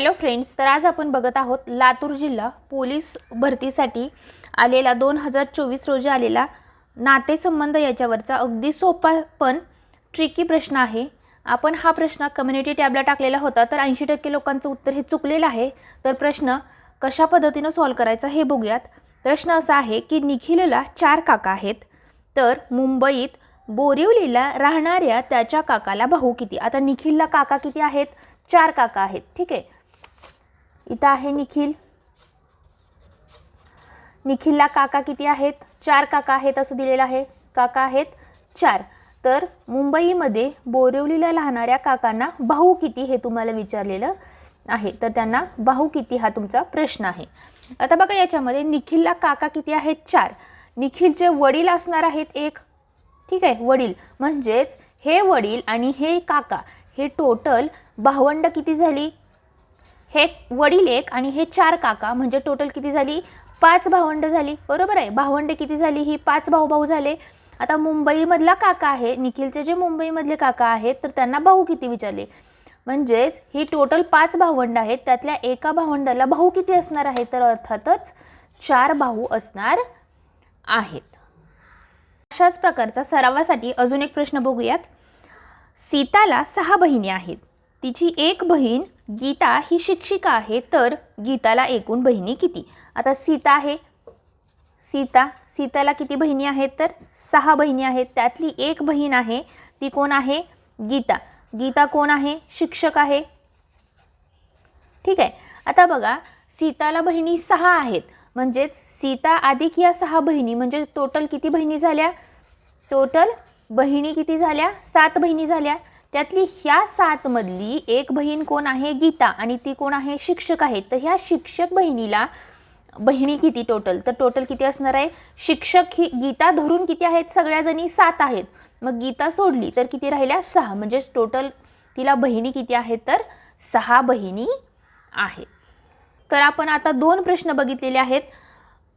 Hello friends तर आज आपण बघत आहोत लातूर जिल्हा पोलीस भरतीसाठी आलेला दोन हजार चोवीस रोजी आलेला नातेसंबंध याच्यावरचा अगदी सोपा पण ट्रिकी प्रश्न आहे. आपण हा प्रश्न कम्युनिटी टॅबला टाकलेला होता तर ऐंशी टक्के लोकांचं उत्तर हे चुकलेलं आहे. तर प्रश्न कशा पद्धतीनं सॉल्व करायचा हे बघूयात. प्रश्न असा आहे की निखिलला चार काका आहेत तर मुंबईत बोरिवलीला राहणाऱ्या त्याच्या काकाला भाऊ किती? आता निखिलला काका किती आहेत? चार काका आहेत ठीक आहे. इथं आहे निखिल. निखिलला काका किती आहेत? चार काका आहेत असं दिलेलं आहे. काका आहेत चार. तर मुंबईमध्ये बोरिवलीला राहणाऱ्या काकांना भाऊ किती हे तुम्हाला विचारलेलं आहे. तर त्यांना भाऊ किती हा तुमचा प्रश्न आहे. आता बघा याच्यामध्ये निखिलला काका किती आहेत? चार. निखिलचे वडील असणार आहेत एक. ठीक आहे वडील. म्हणजेच हे वडील आणि हे काका हे टोटल भावंड किती झाली? हे वडील एक आणि हे चार काका म्हणजे टोटल किती झाली? पाच भावंड झाली. बरोबर आहे? भावंड किती झाली? ही पाच भाऊ भाऊ झाले. आता मुंबईमधला काका आहे निखिलचे जे मुंबईमधले काका आहेत तर त्यांना भाऊ किती विचारले? म्हणजेच ही टोटल पाच भावंड आहेत त्यातल्या एका भावंडाला भाऊ किती असणार आहे? तर अर्थातच चार भाऊ असणार आहेत. अशाच प्रकारचा सरावासाठी अजून एक प्रश्न बघूयात. सीताला सहा बहिणी आहेत. तिची एक बहीण गीता ही शिक्षिका आहे तर गीताला एकूण बहिणी किती? आता सीता आहे. सीता सीताला किती बहिणी आहेत तर? सहा बहिणी आहेत. त्यातली एक बहीण आहे. ती कोण आहे? गीता. गीता कोण आहे? शिक्षक आहे. ठीक आहे. आता बघा सीताला बहिणी सहा आहेत. म्हणजेच सीता अधिक या सहा बहिणी म्हणजे टोटल किती बहिणी झाल्या? टोटल बहिणी किती झाल्या? सात बहिणी झाल्या. त्यातली ह्या सातमधली एक बहीण कोण आहे? गीता. आणि ती कोण आहे? शिक्षक आहे. तर ह्या शिक्षक बहिणीला बहिणी किती टोटल तर टोटल किती असणार आहे? शिक्षक ही गीता धरून किती आहेत? सगळ्याजणी सात आहेत. मग गीता सोडली तर किती राहिल्या? सहा. म्हणजेच टोटल तिला बहिणी किती आहेत? तर सहा बहिणी आहेत. तर आपण आता दोन प्रश्न बघितलेले आहेत.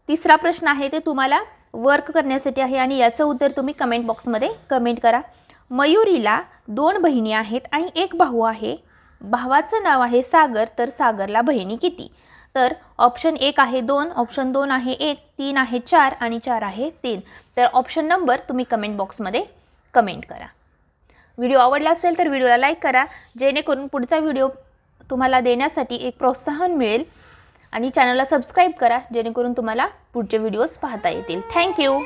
तिसरा प्रश्न आहे ते तुम्हाला वर्क करण्यासाठी आहे आणि याचं उत्तर तुम्ही कमेंट बॉक्समध्ये कमेंट करा. मयुरीला दोन बहिणी आहेत आणि एक भाऊ आहे. भावाचं नाव आहे सागर तर सागरला बहिणी किती? तर ऑप्शन एक आहे दोन ऑप्शन दोन आहे एक तीन आहे चार आणि चार आहे तीन. तर ऑप्शन नंबर तुम्ही कमेंट बॉक्समध्ये कमेंट करा. व्हिडिओ आवडला असेल तर व्हिडिओला लाईक करा. जेणेकरून पुढचा व्हिडिओ तुम्हाला देण्यासाठी एक प्रोत्साहन मिळेल. आणि चॅनलला सबस्क्राईब करा जेणेकरून तुम्हाला पुढचे व्हिडिओज पाहता येतील. थँक्यू